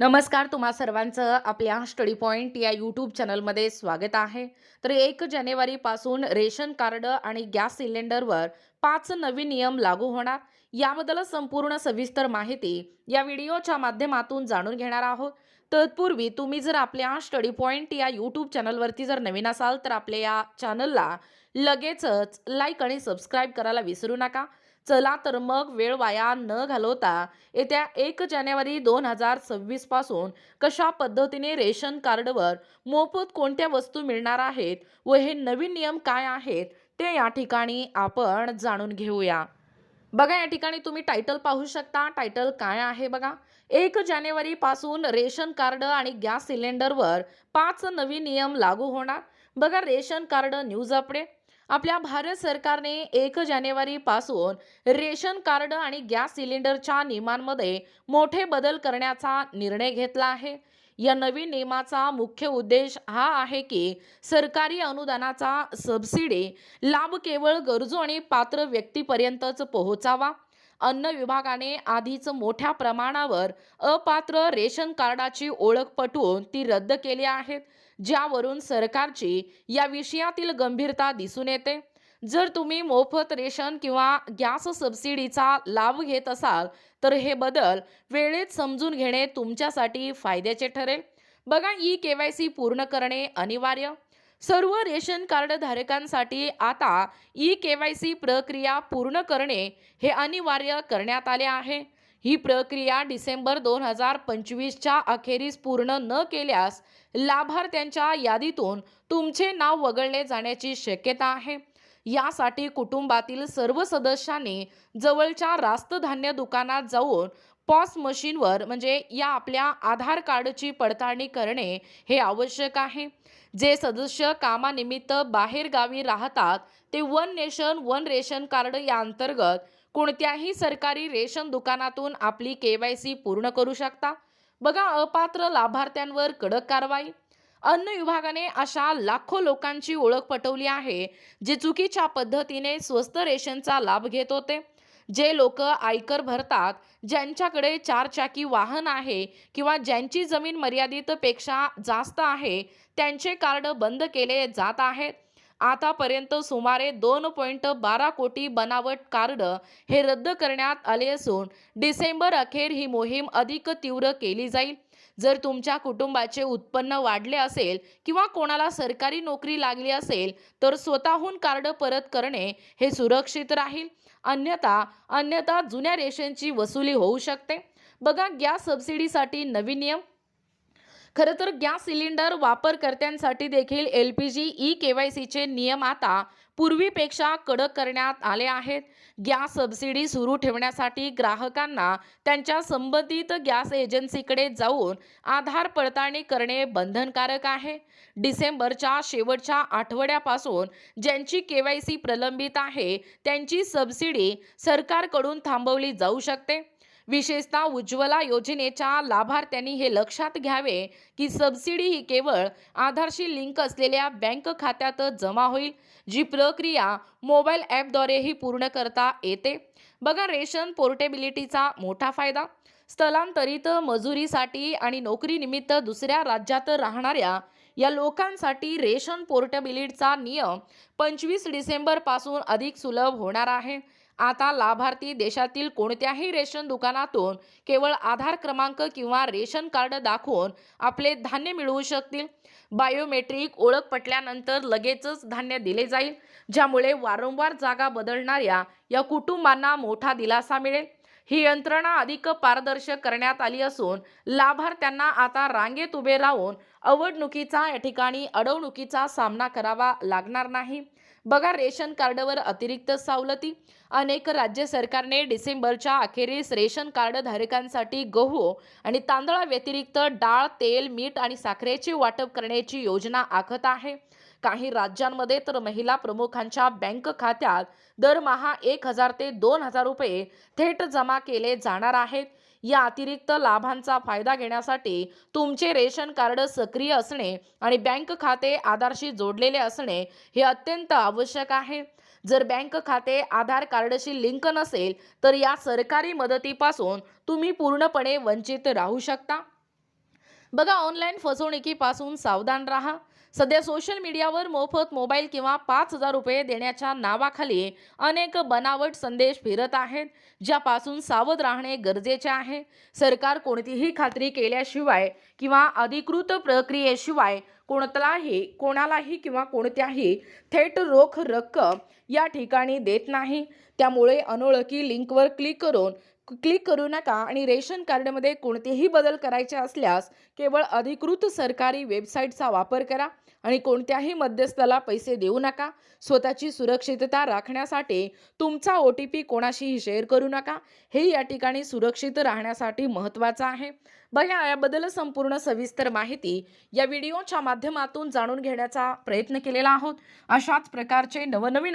नमस्कार तुम्हा सर्वांचं आपल्या स्टडी पॉईंट या यूट्यूब चॅनलमध्ये स्वागत आहे. तर एक जानेवारीपासून रेशन कार्ड आणि गॅस सिलेंडरवर पाच नवीन नियम लागू होणार. याबद्दल संपूर्ण सविस्तर माहिती या व्हिडिओच्या माध्यमातून जाणून घेणार आहोत. तत्पूर्वी तुम्ही जर आपल्या स्टडी पॉईंट या यूट्यूब चॅनलवरती जर नवीन असाल तर आपल्या या चॅनलला लगेचच लाईक आणि सबस्क्राईब करायला विसरू नका. चला तर मग वेळ वाया न घालवता येत्या एक जानेवारी दोन हजार सव्वीसपासून कशा पद्धतीने रेशन कार्डवर मोफत कोणत्या वस्तू मिळणार आहेत व हे नवीन नियम काय आहेत ते या ठिकाणी आपण जाणून घेऊया. बघा या ठिकाणी तुम्ही टायटल पाहू शकता. टायटल काय आहे बघा? एक जानेवारी पासून रेशन कार्ड आणि गॅस सिलेंडरवर पाच नवीन नियम लागू होणार. बघा रेशन कार्ड न्यूज अपडेट. आपल्या भारत सरकारने एक जानेवारी पासून रेशन कार्ड आणि गॅस सिलेंडरच्या नियमांमध्ये मोठे बदल करण्याचा निर्णय घेतला आहे. या नवीन नियमाचा मुख्य उद्देश हा आहे की सरकारी अनुदानाचा सबसिडी लाभ केवळ गरजू आणि पात्र व्यक्तीपर्यंतच पोहोचावा. अन्न विभागाने आधीच मोठ्या प्रमाणावर अपात्र रेशन कार्डाची ओळख पटवून ती रद्द केली आहेत ज्यावरून सरकारची या विषयातील गंभीरता दिसून येते. जर तुम्ही मोफत रेशन किंवा गॅस सबसिडीचा लाभ घेत असाल तर हे बदल वेळेत समजून घेणे तुमच्यासाठी फायद्याचे ठरेल. बघा ई के वाय सी पूर्ण करणे अनिवार्य. सर्व रेशन कार्ड धारकांसाठी आता ई के वाय सी प्रक्रिया पूर्ण करणे हे अनिवार्य करण्यात आले आहे. ही प्रक्रिया डिसेंबर दोन हजार पंचवीसच्या अखेरीस पूर्ण न केल्यास लाभार्थ्यांच्या यादीतून तुमचे नाव वगळले जाण्याची शक्यता आहे. यासाठी कुटुंबातील सर्व सदस्यांनी जवळच्या रास्त धान्य दुकानात जाऊन पॉस मशीनवर म्हणजे या आपल्या आधार कार्डची पडताळणी करणे हे आवश्यक आहे. जे सदस्य कामानिमित्त बाहेरगावी राहतात ते one nation one ration card या अंतर्गत कोणत्याही सरकारी रेशन दुकानातून आपली के वाय सी पूर्ण करू शकता. बघा अपात्र लाभार्थ्यांवर कडक कारवाई. अन्न विभागाने अशा लाखो लोकांची ओळख पटवली आहे जे चुकीच्या पद्धतीने स्वस्त रेशनचा लाभ घेत होते. जे लोक आयकर भरतात ज्यांच्याकडे चारचाकी वाहन आहे किंवा ज्यांची जमीन मर्यादितपेक्षा जास्त आहे त्यांचे कार्ड बंद केले जात आहेत. आतापर्यंत सुमारे दोन पॉईंट बारा कोटी बनावट कार्ड हे रद्द करण्यात आले असून डिसेंबर अखेर ही मोहीम अधिक तीव्र केली जाईल. जर तुमच्या कुटुंबाचे उत्पन्न वाढले असेल किंवा कोणाला सरकारी नोकरी लागली असेल तर स्वतःहून कार्ड परत करणे हे सुरक्षित राहील. अन्यथा अन्यथा जुन्या रेशनची वसुली होऊ शकते. बघा गॅस सबसिडीसाठी नवीन नियम. खरं तर गॅस सिलेंडर वापरकर्त्यांसाठी देखील L P G E K Y सीचे नियम आता पूर्वीपेक्षा कडक करण्यात आले आहेत. गॅस सबसिडी सुरू ठेवण्यासाठी ग्राहकांना त्यांच्या संबंधित गॅस एजन्सीकडे जाऊन आधार पडताळणी करणे बंधनकारक आहे. डिसेंबरच्या शेवटच्या आठवड्यापासून ज्यांची के वाय सी प्रलंबित आहे त्यांची सबसिडी सरकारकडून थांबवली जाऊ शकते. विशेषतः उज्ज्वला योजनेच्या लाभार्थ्यांनी हे लक्षात घ्यावे की सबसिडी ही केवळ आधारशी लिंक असलेल्या बँक खात्यातच जमा होईल जी प्रक्रिया मोबाईल ॲपद्वारेही पूर्ण करता येते. बघा रेशन पोर्टेबिलिटीचा मोठा फायदा. स्थलांतरित मजुरीसाठी आणि नोकरीनिमित्त दुसऱ्या राज्यात राहणाऱ्या या लोकांसाठी रेशन पोर्टेबिलिटीचा नियम पंचवीस डिसेंबरपासून अधिक सुलभ होणार आहे. आता लाभार्थी देशातील कोणत्याही रेशन दुकानातून केवळ आधार क्रमांक किंवा रेशन कार्ड दाखवून आपले धान्य मिळवू शकतील. बायोमेट्रिक ओळख पटल्यानंतर लगेचच धान्य दिले जाईल ज्यामुळे वारंवार जागा बदलणाऱ्या या कुटुंबांना मोठा दिलासा मिळेल. ही यंत्रणा अधिक पारदर्शक करण्यात आली असून लाभार्थ्यांना आता रांगेत उभे राहून अवडणुकीचा या ठिकाणी अडवणुकीचा सामना करावा लागणार नाही. बघा रेशन कार्डवर अतिरिक्त सवलती. अनेक राज्य सरकारने डिसेंबरच्या अखेरीस रेशन कार्ड धारकांसाठी गहू आणि तांदळाव्यतिरिक्त डाळ तेल मीठ आणि साखरेचे वाटप करण्याची योजना आखत आहे. काही राज्यांमध्ये तर महिला प्रमुखांच्या बँक खात्यात दरमहा एक हजार ते दोन हजार रुपये थेट जमा केले जाणार आहेत. या अतिरिक्त लाभांचा फायदा घेण्यासाठी तुमचे रेशन कार्ड सक्रिय असणे आणि बँक खाते आधारशी जोडलेले असणे हे अत्यंत आवश्यक आहे. जर बँक खाते आधार कार्डशी लिंक नसेल तर या सरकारी मदतीपासून तुम्ही पूर्णपणे वंचित राहू शकता. बघा ऑनलाईन फसवणुकीपासून सावधान राहा. सध्या सोशल मीडियावर मोफत मोबाईल किंवा पाच हजार रुपये देण्याच्या नावाखाली अनेक बनावट संदेश फिरत आहेत ज्यापासून सावध राहणे गरजेचे आहे. सरकार कोणतीही खात्री केल्याशिवाय किंवा अधिकृत प्रक्रियेशिवाय कोणताही कोणालाही किंवा कोणत्याही थेट रोख रक्कम या ठिकाणी देत नाही. त्यामुळे अनोळखी लिंकवर क्लिक करून क्लिक करू नका आणि रेशन कार्डमध्ये कोणतेही बदल करायचे असल्यास केवळ अधिकृत सरकारी वेबसाईटचा वापर करा आणि कोणत्याही मध्यस्थाला पैसे देऊ नका. स्वतःची सुरक्षितता राखण्यासाठी तुमचा ओ टी पी कोणाशीही शेअर करू नका. हे या ठिकाणी सुरक्षित राहण्यासाठी महत्त्वाचं आहे. बघा याबद्दल संपूर्ण सविस्तर माहिती या व्हिडिओच्या माध्यमातून जाणून घेण्याचा प्रयत्न केलेला आहोत. अशाच प्रकारचे नवनवीन